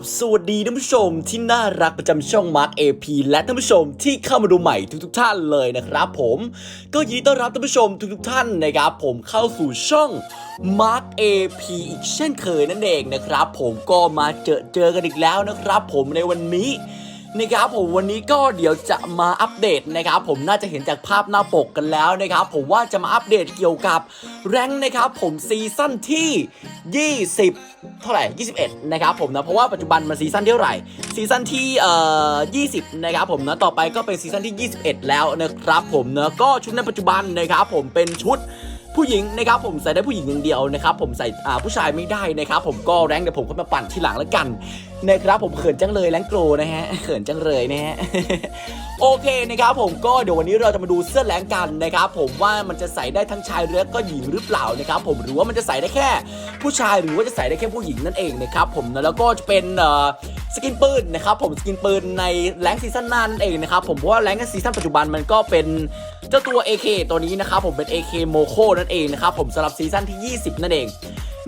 บสวัสดีท่านผู้ชมที่น่ารักประจำช่อง Mark AP และท่านผู้ชมที่เข้ามาดูใหม่ทุกๆท่านเลยนะครับผมก็ยินดีต้อนรับท่านผู้ชมทุกๆท่านนะครับผมเข้าสู่ช่อง Mark AP อีกเช่นเคยนั่นเองนะครับผมก็มาเจอเจอกันอีกแล้วนะครับผมในวันนี้ นะครับผมวันนี้ก็เดี๋ยวจะมาอัปเดตนะครับผมน่าจะเห็นจากภาพหน้าปกกันแล้วนะครับผมว่าจะมาอัปเดตเกี่ยวกับแรงนะครับผมซีซั่นที่ 20 เท่าไหร่ 21 นะครับผมนะเพราะว่าปัจจุบันมันซีซั่นเท่าไหร่ซีซั่นที่เอ่อ20 นะครับผมนะต่อไปก็เป็นซีซั่นที่ 21 แล้วนะครับผมนะก็ชุดในปัจจุบันนะครับผมเป็นชุดผู้หญิงนะครับผมใส่ได้ผู้หญิงอย่างเดียวนะครับผมใส่ผู้ชายไม่ได้นะครับผมก็แรงเดี๋ยวผมก็มาปั่นทีหลังแล้วกัน นะครับผมเขินจังเลยแลงโกรนะฮะเขินจังเลยนะฮะโอเคนะครับผมก็เดี๋ยววันนี้เราจะมาดูเสื้อแรงกันนะครับผมว่ามันจะใส่ได้ทั้งชายและก็หญิงหรือเปล่านะครับผมหรือว่ามันจะใส่ได้แค่ ผู้ชายหรือว่าจะใส่ได้แค่ผู้หญิงนั่นเองนะครับผมนะแล้วก็จะเป็นสกินปืนนะครับผมสกินปืนในแรงซีซั่นนั่นเองนะครับผมเพราะว่าแรงซีซั่นปัจจุบันมันก็เป็นเจ้าตัว AK ตัวนี้นะครับผมเป็น AK Moco นั่นเองนะครับผมสำหรับซีซั่นที่ 20 นั่นเอง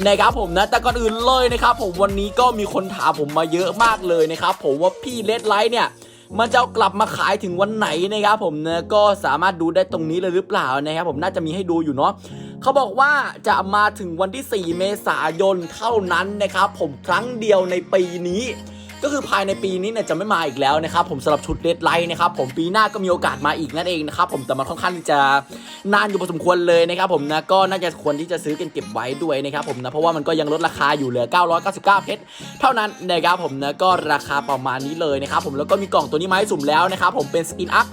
นะครับผมนะแต่ก่อนอื่นเลยนะครับผมวันนี้ก็มีคนถามผมมาเยอะมากเลยนะครับผมว่าพี่เลดไลท์เนี่ย มันจะกลับมาขายถึงวันไหนนะครับผมนะก็สามารถดูได้ตรงนี้เลยหรือเปล่านะครับผมน่าจะมีให้ดูอยู่เนาะเขาบอกว่าจะมาถึงวันที่ 4 เมษายนเท่านั้นนะครับผมครั้งเดียวในปีนี้ ก็คือภายในปีนี้เนี่ยจะไม่มาอีกแล้วนะครับผมสำหรับชุดเดดไลท์นะครับผมปีหน้าก็มีโอกาสมาอีกนั่นเองนะครับผมแต่มันค่อนข้างจะนานอยู่พอสมควรเลยนะครับผมนะก็น่าจะควรที่จะซื้อกันเก็บไว้ด้วยนะครับผมนะเพราะว่ามันก็ยังลดราคาอยู่เหลือ 999 เพชรเท่านั้นนะครับผมนะก็ราคาประมาณนี้เลยนะครับผมแล้วก็มีกล่องตัวนี้มาให้สุ่มแล้วนะครับผมเป็นสกินอัพ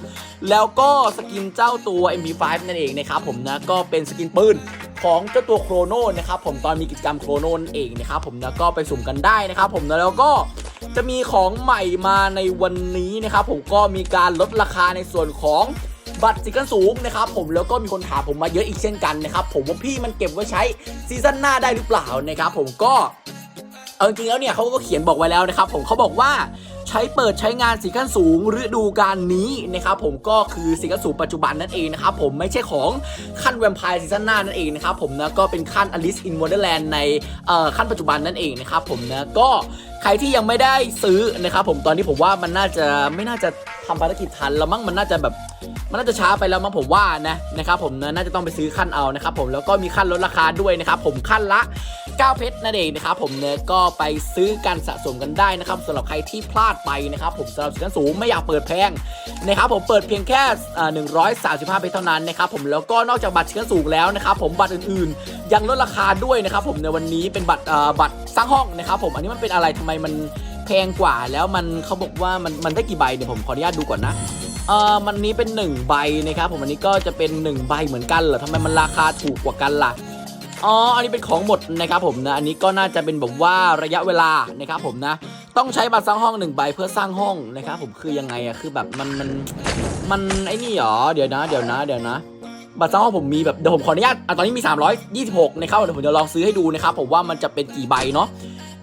แล้วก็สกินเจ้าตัว MP5 นั่นเองนะครับผมนะก็เป็นสกินปืนของเจ้าตัวโครโนนะครับผมตอนมีกิจกรรมโครโนนเองนะครับผมนะก็ไปสุ่มกันได้นะครับผมแล้วก็จะมีของใหม่มาในวันนี้นะครับผมก็มีการลดราคาในส่วนของบัตรสิกันสูงนะครับผมแล้วก็มีคนถามผมมาเยอะอีกเช่นกันนะครับผมว่าพี่มันเก็บไว้ใช้ซีซั่นหน้าได้หรือเปล่านะครับผมก็เอาจริงแล้วเนี่ยเขาก็เขียนบอกไว้แล้วนะครับผมเขาบอกว่า ช้เปิดใช้งานสีขั้นสูงฤดูกาลนี้นะครับผมก็คือสีขั้นสูงปัจจุบันนั่นเองนะครับผมไม่ใช่ของขั้นแวมไพร์ซีซั่นหน้านั่นเองนะครับผมนะก็เป็นขั้นอลิซอินวอเดอร์แลนด์ในขั้นปัจจุบันนั่นเองนะครับผมนะก็ใครที่ยังไม่ได้ซื้อนะครับผมตอนนี้ผมว่ามันน่าจะไม่น่าจะทำภารกิจทันแล้วมั้งมันน่าจะแบบ มันน่าจะช้าไปแล้วมั้งผมว่านะนะครับผมนะน่าจะต้องไปซื้อขั้นเอานะครับผมแล้วก็มีขั้นลดราคาด้วยนะครับผมขั้นละ 9 เพชรนั่นเองนะครับผมเนี่ยก็ไปซื้อกันสะสมกันได้นะครับสำหรับใครที่พลาดไปนะครับผมสำหรับสินค้าสูงไม่อยากเปิดแพงนะครับผมเปิดเพียงแค่อ่า135เพชรเท่านั้นนะครับผมแล้วก็นอกจากบัตรสินค้าสูงแล้วนะครับผมบัตรอื่นๆ ยังลดราคาด้วยนะครับผมในวันนี้เป็นบัตรบัตรสร้างห้องนะครับผมอันนี้มันเป็นอะไรทำไมมันแพงกว่าแล้วมันเขาบอกว่ามันมันได้กี่ใบเนี่ยผมขออนุญาตดูก่อนนะ เอ่อมันนี้เป็น 1 ใบนะครับผมอันนี้ก็จะเป็น 1 ใบเหมือนกันเหรอทำไมมันราคาถูกกว่ากันล่ะอ๋ออันนี้เป็นของหมดนะครับผมนะอันนี้ก็น่าจะเป็นแบบว่าระยะเวลานะครับผมนะต้องใช้บัตรสร้างห้องหนึ่งใบเพื่อสร้างห้องนะครับผมคือยังไงอะคือแบบมันมันมันไอ้นี่หรอเดี๋ยวนะ เดี๋ยวนะเดี๋ยวนะบัตรสร้างห้องผมมีแบบเดี๋ยวผมขออนุญาตอะตอนนี้มี 326นะครับเดี๋ยวผมจะลองซื้อให้ดูนะครับผมว่ามันจะเป็นกี่ใบเนาะ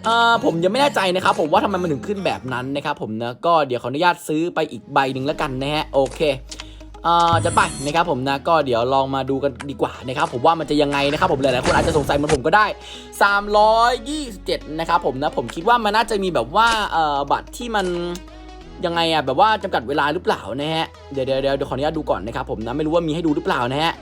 เอ่อผมยังไม่แน่ใจนะครับผมว่าทำไมมันถึงขึ้นแบบนั้นนะครับผมนะก็เดี๋ยวขออนุญาตซื้อไปอีกใบหนึ่งแล้วกันนะฮะโอเคเอ่อจะไปนะครับผมนะก็เดี๋ยวลองมาดูกันดีกว่านะครับผมว่ามันจะยังไงนะครับผมหลายๆคนอาจจะสงสัยเหมือนผมก็ได้ 327 นะครับผมนะผมคิดว่ามันน่าจะมีแบบว่าเอ่อบัตรที่มัน ยังไงอะแบบว่าจำกัดเวลาหรือเปล่านะฮะเดี๋ยวเดี๋ยวเดี๋ยวเดี๋ยวขออนุญาตดูก่อนนะครับผมนะไม่รู้ว่ามีให้ดูหรือเปล่านะฮะ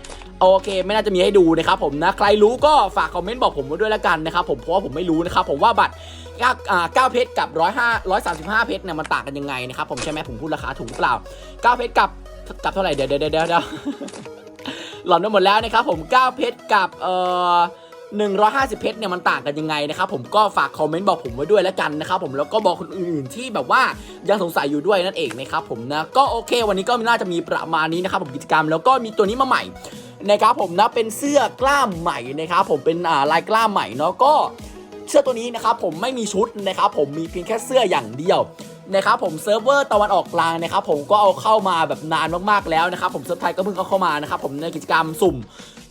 โอเคไม่น่าจะมีให้ดูนะครับผมนะใครรู้ก็ฝากคอมเมนต์บอกผมไว้ด้วยละกันนะครับผมเพราะว่าผมไม่รู้นะครับผมว่าบัตร9อ่าเพชรกับ 105 135 เพชรเนี่ยมันต่างกันยังไงนะครับผมใช่ไหมผมพูดราคาถูกหรือเปล่า 9 เพชรกับกับเท่าไหร่เดี๋ยวเดี๋ยวเดี๋ยวเดี๋ยวหลอนไปหมดแล้วนะครับผม 9 เพชรกับเอ่อ 150 เพชรเนี่ยมันต่างกันยังไงนะครับผมก็ฝากคอมเมนต์บอกผมไว้ด้วยแล้วกันนะครับผมแล้วก็บอกคนอื่นๆที่แบบว่ายังสงสัยอยู่ด้วยนั่นเองนะครับผมนะก็โอเค วันนี้ก็น่าจะมีประมาณนี้นะครับผมกิจกรรมแล้วก็มีตัวนี้มาใหม่นะครับผมนะเป็นเสื้อกล้ามใหม่นะครับผมเป็นอ่าลายกล้ามใหม่เนาะก็เสื้อตัวนี้นะครับผมไม่มีชุดนะครับผมมีเพียงแค่เสื้ออย่างเดียวนะครับผมเซิร์ฟเวอร์ตะวันออกกลางนะครับผมก็เอาเข้ามาแบบนานมากๆแล้วนะครับผมเซิร์ฟไทยก็เพิ่งเอาเข้ามานะครับผมในกิจกรรมสุ่ม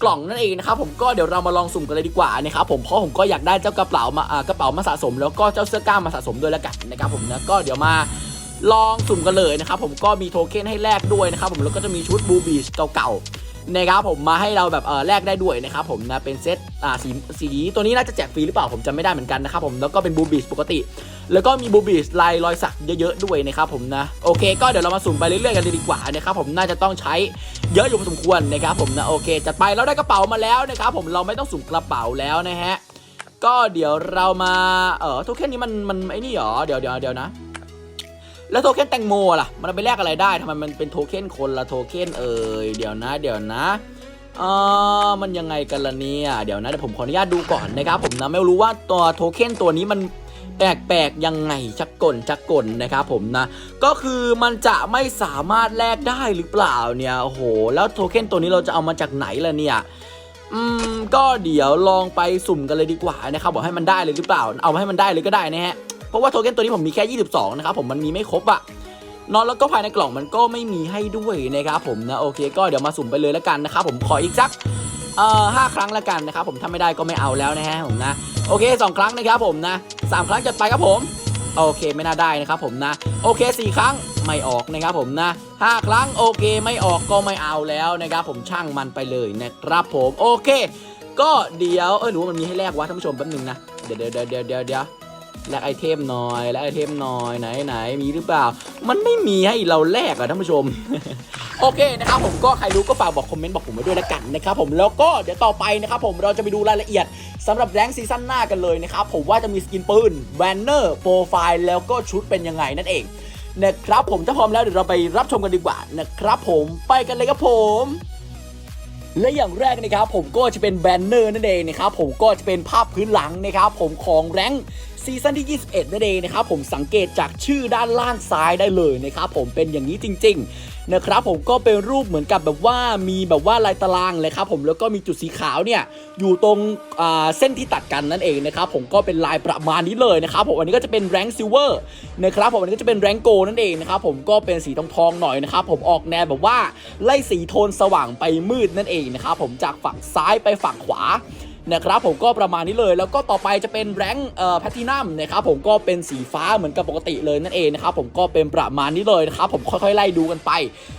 กล่องนั่นเองนะครับผมก็เดี๋ยวเรามาลองสุ่มกันเลยดีกว่านะครับผมเพราะผมก็อยากได้เจ้ากระเป๋ามาอ่ากระเป๋ามาสะสม แล้วก็เจ้าเสื้อกล้ามมาสะสมด้วยแล้วกันนะครับผมนะก็เดี๋ยวมาลองสุ่มกันเลยนะครับผมก็มีโทเค็นให้แลกด้วยนะครับผมแล้วก็จะมีชุดบูบีชเก่าๆ นะครับผมมาให้เราแบบเออแลกได้ด้วยนะครับผมนะเป็นเซตอ่าสีสีตัวนี้น่าจะแจกฟรีหรือเปล่าผมจำไม่ได้เหมือนกันนะครับผมแล้วก็เป็นบูบิชปกติ แล้วก็มีบูบิชลายรอยสักเยอะๆด้วยนะครับผมนะโอเค ก็เดี๋ยวเรามาสุ่มไปเรื่อยๆกันเลยดีกว่านะครับผมน่าจะต้องใช้เยอะอยู่พอสมควรนะครับผมนะโอเคจัดไปเราได้กระเป๋ามาแล้วนะครับผมเราไม่ต้องสุ่มกระเป๋าแล้วนะฮะก็เดี๋ยวเรามาเออโทเค็นนี้มันมันไอ้นี่หรอเดี๋ยวเดี๋ยวเดี๋ยวนะ แล้วโทเค็นแตงโมล่ะ มันไปแลกอะไรได้ทำไมมันเป็นโทเค็นคนละโทเค็นเอ่ยเดี๋ยวนะ เดี๋ยวนะเออมันยังไงกันล่ะเนี่ยเดี๋ยวนะเดี๋ยวผมขออนุญาตดูก่อนนะครับผมนะไม่รู้ว่าตัวโทเค็นตัวนี้มันแปลกๆยังไงชักกลชักกลนะครับผมนะ ก็คือมันจะไม่สามารถแลกได้หรือเปล่าเนี่ยโอ้โหแล้วโทเค็นตัวนี้เราจะเอามาจากไหนล่ะเนี่ยอืมก็เดี๋ยวลองไปสุ่มกันเลยดีกว่านะครับบอกให้มันได้เลยหรือเปล่า เอาให้มันได้เลยก็ได้นะฮะ เพราะว่าโทเค็นตัวนี้ผมมีแค่ 22 นะครับผมมันมีไม่ครบอะนอนแล้วก็ภายในกล่องมันก็ไม่มีให้ด้วยนะครับผมนะโอเค ก็เดี๋ยวมาสุ่มไปเลยแล้วกันนะครับผมขออีกสักเอ่อห้าครั้งแล้วกันนะครับผมถ้าไม่ได้ก็ไม่เอาแล้วนะฮะผมนะโอเคสองครั้งนะครับผมนะสามครั้งจัดไปครับผมโอเคไม่น่าได้นะครับผมนะโอเคสี่ครั้งไม่ออกนะครับผมนะห้าครั้งโอเคไม่ออกก็ไม่เอาแล้วนะครับผมช่างมันไปเลยนะครับผมโอเค ก็เดี๋ยวเออหรือว่ามันมีให้แลกวะท่านผู้ชมแป๊บนึงนะเดี๋ยวเดี๋ยวเดี๋ยวเดี๋ยวเดี๋ยวเดี๋ยว แลกไอเทมหน่อยแลกไอเทมหน่อยไหนไหนมีหรือเปล่า มันไม่มีให้เราแลกอะท่านผู้ชม โอเคนะครับผมก็ใครรู้ก็ฝากบอกคอมเมนต์บอกผมไว้ด้วยล้วกันนะครับผมแล้วก็เดี๋ยวต่อไปนะครับผมเราจะไปดูรายละเอียดสำหรับแรงซีซั่นหน้ากันเลยนะครับผมว่าจะมีสกินปืนแบนเนอร์โปรไฟล์แล้วก็ชุดเป็นยังไงนั่นเองนะครับผมถ้าพร้อมแล้วเดี๋ยวเราไปรับชมกันดีกว่านะครับผมไปกันเลยครับผมและอย่างแรกนะครับผมก็จะเป็นแบนเนอร์นั่นเองนะครับผมก็จะเป็นภาพพื้นหลังนะครับผมของแรง ซีซั่นที่ 21นั่นเองนะครับผมสังเกตจากชื่อด้านล่างซ้ายได้เลยนะครับผมเป็นอย่างนี้จริง ๆ นะครับผมก็เป็นรูปเหมือนกับแบบว่ามีแบบว่าลายตารางเลยครับผมแล้วก็มีจุดสีขาวเนี่ยอยู่ตรงเส้นที่ตัดกันนั่นเองนะครับผมก็เป็นลายประมาณนี้เลยนะครับผมอันนี้ก็จะเป็นแรงซิลเวอร์นะครับผมอันนี้ก็จะเป็นแรงโกนั่นเองนะครับผมก็เป็นสีทองทองหน่อยนะครับผมออกแนวแบบว่าไล่สีโทนสว่างไปมืดนั่นเองนะครับผมจากฝั่งซ้ายไปฝั่งขวา นะครับผมก็ประมาณนี้เลยแล้วก็ต่อไปจะเป็นแรงค์เอ่อแพทินัมนะครับผมก็เป็นสีฟ้าเหมือนกับปกติเลยนั่นเองนะครับผมก็เป็นประมาณนี้เลยนะครับผมค่อยๆไล่ดูกันไป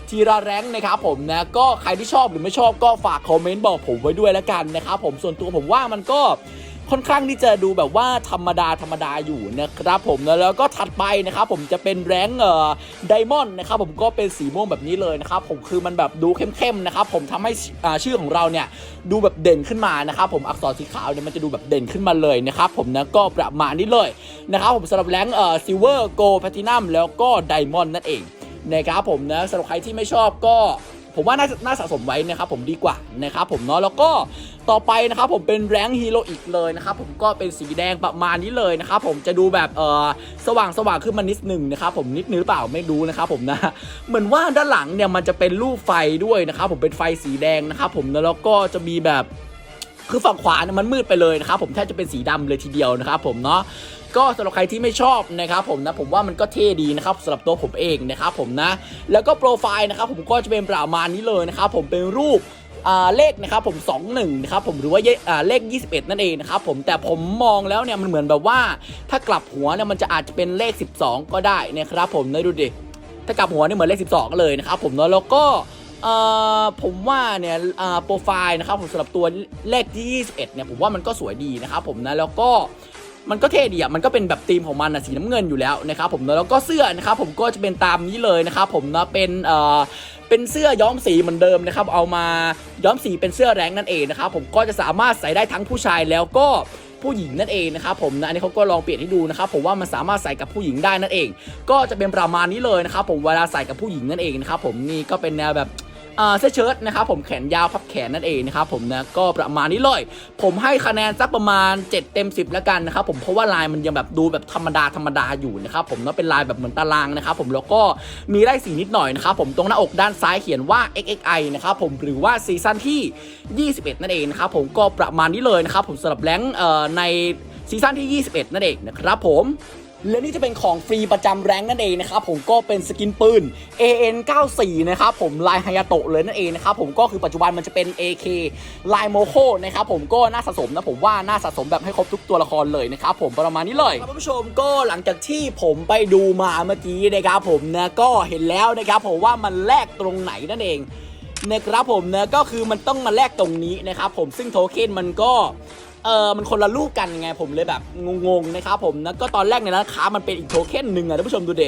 ทีละแรงค์นะครับผมนะก็ใครที่ชอบหรือไม่ชอบก็ฝากคอมเมนต์บอกผมไว้ด้วยแล้วกันนะครับผมส่วนตัวผมว่ามันก็ ค่อนข้างที่จะดูแบบว่าธรรมดาธรรมดาอยู่นะครับผมนะแล้วก็ถัดไปนะครับผมจะเป็นแรงเอ่อไดมอนด์นะครับผมก็เป็นสีม่วงแบบนี้เลยนะครับผมคือมันแบบดูเข้มๆนะครับผมทำให้ชื่อของเราเนี่ยดูแบบเด่นขึ้นมานะครับผมอักษรสีขาวเนี่ยมันจะดูแบบเด่นขึ้นมาเลยนะครับผมนะก็ประมาณนี้เลยนะครับผมสำหรับแรงเอ่อซิลเวอร์โกลแพทินัมแล้วก็ไดมอนด์นั่นเองนะครับผมนะสำหรับใครที่ไม่ชอบก็ผมว่าน่าน่าสะสมไว้นะครับผมดีกว่านะครับผมเนาะแล้วก็ ต่อไปนะครับผมเป็นแรงฮีโร่อีกเลยนะครับผมก็เป็นสีแดงประมาณนี้เลยนะครับผมจะดูแบบเออสว่างสว่างขึ้นมานิดหนึ่งนะครับผมนิดนึงหรือเปล่าไม่รู้นะครับผมนะเหมือนว่าด้านหลังเนี่ยมันจะเป็นรูปไฟด้วยนะครับผมเป็นไฟสีแดงนะครับผมแล้วก็จะมีแบบคือฝั่งขวาเนี่ยมันมืดไปเลยนะครับผมแทบจะเป็นสีดำเลยทีเดียวนะครับผมเนาะก็สำหรับใครที่ไม่ชอบนะครับผมนะผมว่ามันก็เท่ดีนะครับสำหรับตัวผมเองนะครับผมนะแล้วก็โปรไฟล์นะครับผมก็จะเป็นประมาณนี้เลยนะครับผมเป็นรูป เลขนะครับผม 21นะครับผมหรือว่าเยอ่าเลข 21 นั่นเองนะครับผมแต่ผมมองแล้วเนี่ยมันเหมือนแบบว่า ถ้ากลับหัวเนี่ยมันจะอาจจะเป็นเลข 12 ก็ได้นะครับผมนะดูดิถ้ากลับหัวเนี่ยเหมือนเลข 12 เลยนะครับผมเนาะแล้วก็ผมว่าเนี่ยโปรไฟล์นะครับผมสำหรับตัวเลขที่ 21 เนี่ยผมว่ามันก็สวยดีนะครับผมนะแล้วก็ มันก็เท่ดีอะมันก็เป็นแบบธีมของมันนะสีน้ำเงินอยู่แล้วนะครับผมนะแล้วก็เสื้อนะครับผมก็จะเป็นตามนี้เลยนะครับผมนะเป็นเอ่อเป็นเสื้อย้อมสีเหมือนเดิมนะครับเอามาย้อมสีเป็นเสื้อแรงนั่นเองนะครับผมก็จะสามารถใส่ได้ทั้งผู้ชายแล้วก็ผู้หญิงนั่นเองนะครับผมนะอันนี้เขาก็ลองเปลี่ยนให้ดูนะครับผมว่ามันสามารถใส่กับผู้หญิงได้นั่นเอง ก็จะเป็นประมาณนี้เลยนะครับผมเวลาใส่กับผู้หญิงนั่นเองนะครับผมนี่ก็เป็นแนวแบบ เสื้อเชิ้ตนะครับผมแขนยาวพับแขนนั่นเองนะครับผมนะก็ประมาณนี้เลยผมให้คะแนนสักประมาณ 7 เต็ม 10 แล้วกันนะครับผมเพราะว่าลายมันยังแบบดูแบบธรรมดาธรรมดาอยู่นะครับผมเนาะเป็นลายแบบเหมือนตารางนะครับผมแล้วก็มีไล่สีนิดหน่อยนะครับผมตรงหน้าอกด้านซ้ายเขียนว่า XXI นะครับผมหรือว่าซีซั่นที่ 21 นั่นเองนะครับผมก็ประมาณนี้เลยนะครับผมสำหรับแรงค์เอ่อในซีซั่นที่ 21 นั่นเองนะครับผม และนี่จะเป็นของฟรีประจำแรงนั่นเองนะครับผมก็เป็นสกินปืน AN 94 นะครับผมลายฮายาโตะเลยนั่นเองนะครับผมก็คือปัจจุบันมันจะเป็น AK ลายโมโคนะครับผมก็น่าสะสมนะผมว่าน่าสะสมแบบให้ครบทุกตัวละครเลยนะครับผมประมาณนี้เลยครับผู้ชมก็หลังจากที่ผมไปดูมาเมื่อกี้นะครับผมนะก็เห็นแล้วนะครับผมว่ามันแลกตรงไหนนั่นเองนะครับผมนะก็คือมันต้องมาแลกตรงนี้นะครับผมซึ่งโทเค็นมันก็ เออมันคนละลูกกันไงผมเลยแบบงงๆนะครับผมนะก็ตอนแรกในร้านค้ามันเป็นอีกโทเค็นหนึ่งอะท่านผู้ชมดูเด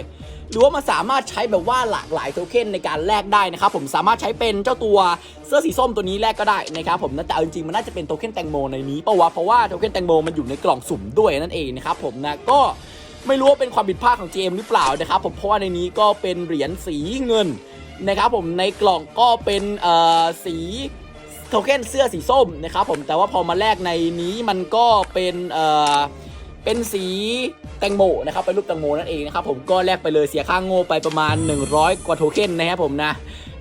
หรือว่ามันสามารถใช้แบบว่าหลากหลายโทเค็นในการแลกได้นะครับผมสามารถใช้เป็นเจ้าตัวเสื้อสีส้มตัวนี้แลกก็ได้นะครับผมนะแต่เอาจริงๆมันน่าจะเป็นโทเค็นแตงโมในนี้ปะวะเพราะว่าโทเค็นแตงโมมันอยู่ในกล่องสุ่มด้วยนั่นเองนะครับผมนะก็ไม่รู้ว่าเป็นความผิดพลาดของ GM หรือเปล่านะครับผมเพราะว่าในนี้ก็เป็นเหรียญสีเงินนะครับผมในกล่องก็เป็นเอ่อสี โทเค็นเสื้อสีส้มนะครับผมแต่ว่าพอมาแลกในนี้มันก็เป็นเอ่อเป็นสีแตงโมนะครับเป็นรูปแตงโมนั่นเองนะครับผมก็แลกไปเลยเสียค่าโง่ไปประมาณ 100 กว่าโทเค็นนะครับผมนะ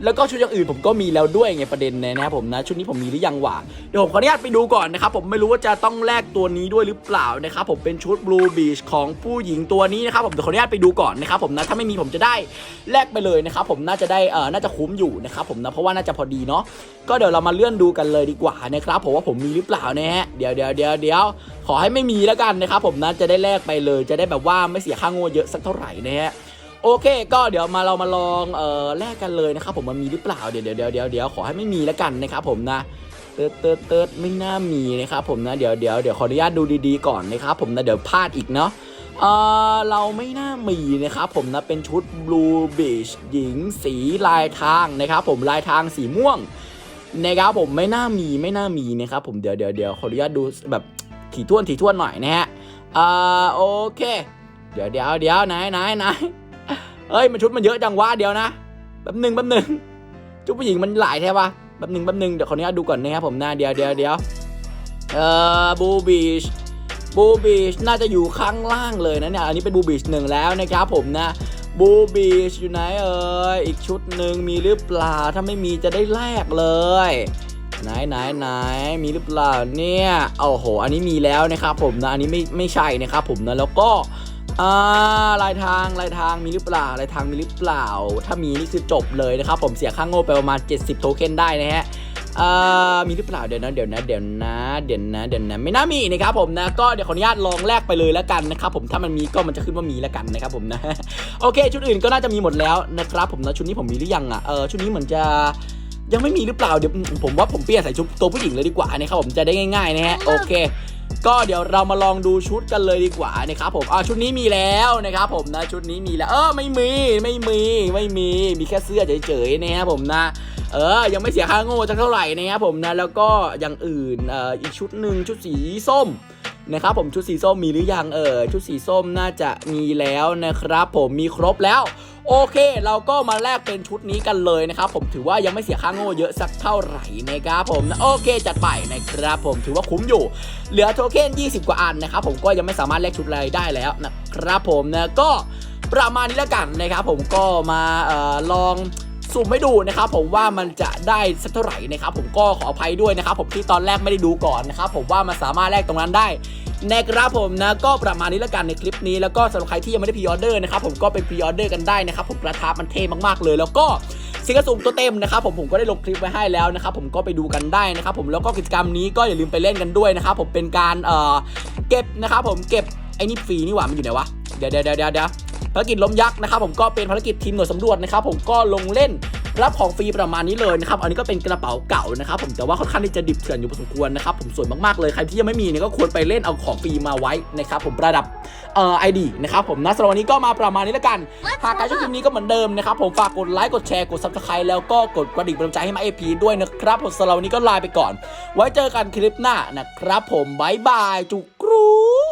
แล้วก็ชุดอย่างอื่นผมก็มีแล้วด้วยไงประเด็นเนี่ยนะครับผมนะชุดนี้ผมมีหรือยังวะเดี๋ยวผมขออนุญาตไปดูก่อนนะครับผมไม่รู้ว่าจะต้องแลกตัวนี้ด้วยหรือเปล่านะครับผมเป็นชุด Blue Beach ของผู้หญิงตัวนี้นะครับผมเดี๋ยวขออนุญาตไปดูก่อนนะครับผมนะถ้าไม่มีผมจะได้แลกไปเลยนะครับผมน่าจะได้เอ่อน่าจะคุ้มอยู่นะครับผมนะเพราะว่าน่าจะพอดีเนาะก็เดี๋ยวเรามาเลื่อนดูกันเลยดีกว่านะครับผมว่าผมมีหรือเปล่านะฮะเดี๋ยวเดี๋ยวเดี๋ยวเดี๋ยวขอให้ไม่มีแล้วกันนะครับผมนะจะได้แลกไปเลย จะได้แบบว่าไม่เสียค่าโง่เยอะสักเท่าไหร่นะฮะ โอเค ก็เดี๋ยวมาเรามาลองเอ่อแลกกันเลยนะครับผมมันมีหรือเปล่าเดี๋ยวเดี๋ยวเดี๋ยวเดี๋ยวเดี๋ยวขอให้ไม่มีแล้วกันนะครับผมนะเติร์ดเติร์ดเติร์ดไม่น่ามีนะครับผมนะเดี๋ยวเดี๋ยวเดี๋ยวขออนุญาตดูดีๆก่อนนะครับผมนะเดี๋ยวพลาดอีกเนาะเออเราไม่น่ามีนะครับผมนะเป็นชุด Blue Beach หญิงสีลายทางนะครับผมลายทางสีม่วงนะครับผมไม่น่ามีไม่น่ามีนะครับผมเดี๋ยวเดี๋ยวเดี๋ยวขออนุญาตดูแบบถี่ถ้วนถี่ถ้วนหน่อยนะฮะอ่าโอเค เดี๋ยวเดี๋ยวเดี๋ยวไหนไหนไหน เอ้ยมันชุดมันเยอะจังวะเดี๋ยวนะแป๊บหนึ่งแป๊บหนึ่งชุดผู้หญิงมันหลายแท้ปะแป๊บหนึ่งแป๊บหนึ่งเดี๋ยวขออนุญาตดูก่อนนะครับผมนะเดี๋ยวเดี๋ยวเดียวเอ่อบูบีชบูบีชน่าจะอยู่ข้างล่างเลยนะเนี่ยอันนี้เป็นบูบีชหนึ่งแล้วนะครับผมนะบูบีชอยู่ไหนเอ่ยอีกชุดหนึ่งมีหรือเปล่าถ้าไม่มีจะได้แลกเลยไหนไหนไหนมีหรือเปล่าเนี่ยโอ้โห อันนี้มีแล้วนะครับผมนะ อันนี้ไม่ไม่ใช่นะครับผมนะ แล้วก็ อ่าลายทางลายทางมีหรือเปล่าลายทางมีหรือเปล่า ถ้ามีนี่คือจบเลยนะครับ ผมเสียค่าโง่ไปประมาณ 70 โทเค็นได้นะฮะอ่ามีหรือเปล่าเดี๋ยวนะเดี๋ยวนะเดี๋ยวนะเดี๋ยวนะเดี๋ยวนะไม่น่ามีนะครับผมนะก็เดี๋ยวขออนุญาตลองแลกไปเลยแล้วกันนะครับผมถ้ามันมีก็มันจะขึ้นว่ามีแล้วกันนะครับผมนะโอเค ชุดอื่นก็น่าจะมีหมดแล้วนะครับผมนะชุดนี้ผมมีหรือยังอะเออชุดนี้เหมือนจะยังไม่มีหรือเปล่าเดี๋ยวผมว่าผมเปลี่ยนใส่ชุดตัวผู้หญิงเลยดีกว่านะครับผมจะได้ง่ายๆนะฮะโอเค ก็เดี๋ยวเรามาลองดูชุดกันเลยดีกว่านะครับผมอ่าชุดนี้มีแล้วนะครับผมนะชุดนี้มีแล้วเออไม่มีไม่มีไม่มีมีแค่เสื้อเฉยๆนะครับผมนะเออ ยังไม่เสียค่าโง่จักเท่าไหร่นะครับผมนะ แล้วก็อย่างอื่นเอ่ออีกชุดหนึ่งชุดสีส้มนะครับผมชุดสีส้มมีหรือยังเออชุดสีส้มน่าจะมีแล้วนะครับ ผมมีครบแล้ว โอเค เราก็มาแลกเป็นชุดนี้กันเลยนะครับผมถือว่ายังไม่เสียค่าโง่เยอะสักเท่าไหร่นะครับผมโอเคจัดไปนะครับผมถือว่าคุ้มอยู่ เหลือโทเค็น20 กว่าอันนะครับผมก็ยังไม่สามารถแลกชุดอะไรได้แล้วนะครับผมนะก็ประมาณนี้แล้วกันนะครับผมก็มาออลองสุ่มให้ดูนะครับผมว่ามันจะได้สักเท่าไหร่นะครับผมก็ขออภัยด้วยนะครับผมที่ตอนแรกไม่ได้ดูก่อนนะครับผมว่ามันสามารถแลกตรงนั้นได้ นะครับผมนะก็ประมาณนี้แล้วกันในคลิปนี้แล้วก็สำหรับใครที่ยังไม่ได้พรีออเดอร์นะครับผมก็เป็นพรีออเดอร์กันได้นะครับผมกระทะมันเท่มากๆเลย แล้วก็ซิงเกระสุมตัวเต็มนะครับผมผมก็ได้ลงคลิปไว้ให้แล้วนะครับผมก็ไปดูกันได้นะครับผมแล้วก็กิจกรรมนี้ก็อย่าลืมไปเล่นกันด้วยนะครับผมเป็นการเอ่อเก็บนะครับผมเก็บไอ้นี่ฟรีนี่หว่ามันอยู่ไหนวะเดี๋ยวเดี๋ยวเดี๋ยวเดี๋ยวภารกิจล้มยักษ์นะครับผมก็เป็นภารกิจทีมหน่วยสำรวจนะครับผมก็ลงเล่น รับของฟรีประมาณนี้เลยนะครับอันนี้ก็เป็นกระเป๋าเก่านะครับผมแต่ว่าค่อนข้างที่จะดิบเถื่อนอยู่พอสมควรนะครับผมสวยมากๆเลยใครที่ยังไม่มีเนี่ยก็ควรไปเล่นเอาของฟรีมาไว้นะครับผมประดับเอ่อไอดีนะครับผมนะสำหรับวันนี้ก็มาประมาณนี้แล้วกัน หากใครชอบคลิปนี้ก็เหมือนเดิมนะครับผมฝากกดไลค์กดแชร์กด subscribe แล้วก็กดกระดิ่งเป็นกำลังใจให้มาเอพีด้วยนะครับผมสำหรับวันนี้ก็ลาไปก่อน ไว้เจอกันคลิปหน้านะครับผมบายบายจุกรู